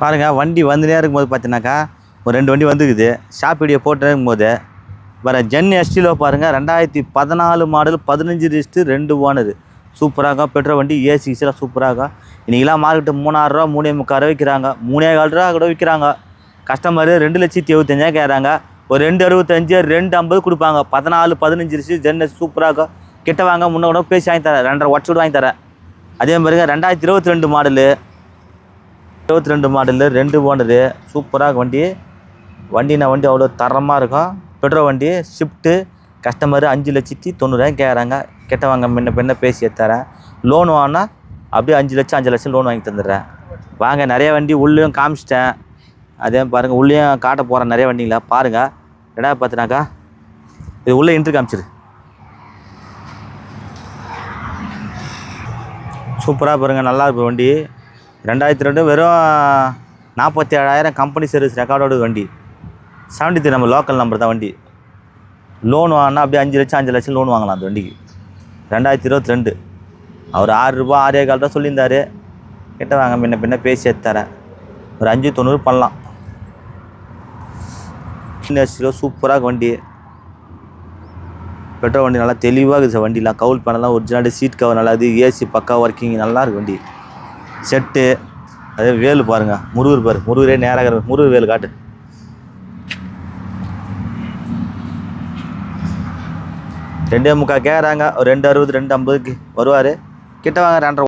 பாருங்கள் வண்டி வந்துனே இருக்கும்போது பார்த்தீங்கன்னாக்கா ஒரு ரெண்டு வண்டி வந்துக்குது. ஷாப் வீடியோ போட்டு இருக்கும்போது வர ஜென் எஸ்டியில் பாருங்கள் ரெண்டாயிரத்தி பதினாலு மாடல் பதினஞ்சு ரிஸ்ட்டு ரெண்டு ஓனரு. சூப்பராக பெட்ரோல் வண்டி ஏசி கிசிலாம் சூப்பராக இன்றைக்கெலாம் மார்க்கெட்டு மூணாயிரரூவா மூணே முக்கால் ரூபா விற்கிறாங்க மூணே கால் ரூபா கூட விற்கிறாங்க கஸ்டமரு ரெண்டு லட்சத்தி எழுபத்தஞ்சா கேட்குறாங்க. ஒரு ரெண்டு அறுபத்தஞ்சு ரெண்டு ஐம்பது கொடுப்பாங்க. பதினாலு பதினஞ்சு ரிஸ்ட்டு ஜென் எஸ் சூப்பராக கிட்ட வாங்க முன்னே கூட பேசி வாங்கி தரேன். ரெண்டரை ஒட்ஸ் வாங்கி தரேன். அதே மாதிரிங்க ரெண்டாயிரத்தி இருபத்தி ரெண்டு மாடலு இருபத்தி ரெண்டு மாடலு ரெண்டு ஓனரு சூப்பராக வண்டி. வண்டினா வண்டி அவ்வளோ தரமாக இருக்கும். பெட்ரோல் வண்டி ஷிஃப்ட்டு கஸ்டமர் அஞ்சு லட்சத்தி தொண்ணூறாயிரம் கேட்குறாங்க. கெட்ட வாங்க முன்ன பின்ன பேசி தரேன் லோன் வாங்கினா அப்படியே அஞ்சு லட்சம் அஞ்சு லட்சம் லோன் வாங்கி தந்துடுறேன். வாங்க நிறைய வண்டி உள்ளேயும் காமிச்சிட்டேன். அதே பாருங்கள் உள்ளேயும் காட்ட போகிறேன் நிறைய வண்டிங்களா. பாருங்கள் ரெண்டாவது பார்த்தினாக்கா இது உள்ளே இன்ட்ரு காமிச்சிரு. சூப்பராக பாருங்கள் நல்லா இருக்கும் வண்டி. ரெண்டாயிரத்தி ரெண்டு வெறும் நாற்பத்தி ஏழாயிரம் கம்பெனி சர்வீஸ் ரெக்கார்டோட வண்டி. செவன்டி த்ரீ நம்ம லோக்கல் நம்பர் தான் வண்டி. லோன் வாங்கினா அப்படியே அஞ்சு லட்சம் அஞ்சு லட்சம் லோன் வாங்கலாம் அந்த வண்டிக்கு. ரெண்டாயிரத்தி இருபத்தி ரெண்டு. அவர் ஆறு ரூபா ஆறே கால் தான் சொல்லியிருந்தார். கிட்ட வாங்க முன்ன பின்ன பேசி எடுத்தாரேன் ஒரு அஞ்சு தொண்ணூறு பண்ணலாம். சூப்பராக வண்டி. பெட்ரோல் வண்டி நல்லா தெளிவாக இருக்குது சார் வண்டிலாம். கவுல் பண்ணலாம் ஒரிஜினல் சீட் கவர் நல்லா இது ஏசி பக்கா ஒர்க்கிங் நல்லா இருக்கு வண்டி. செட்டு அதே வேலு பாருங்க. முருகர் பாரு. முருகரே நேராக முருகர் வேலு காட்டு. ரெண்டே முக்கால் கேட்குறாங்க ஒரு ரெண்டு அறுபது ரெண்டு ஐம்பதுக்கு வருவார். கிட்ட வாங்க ரெண்டரை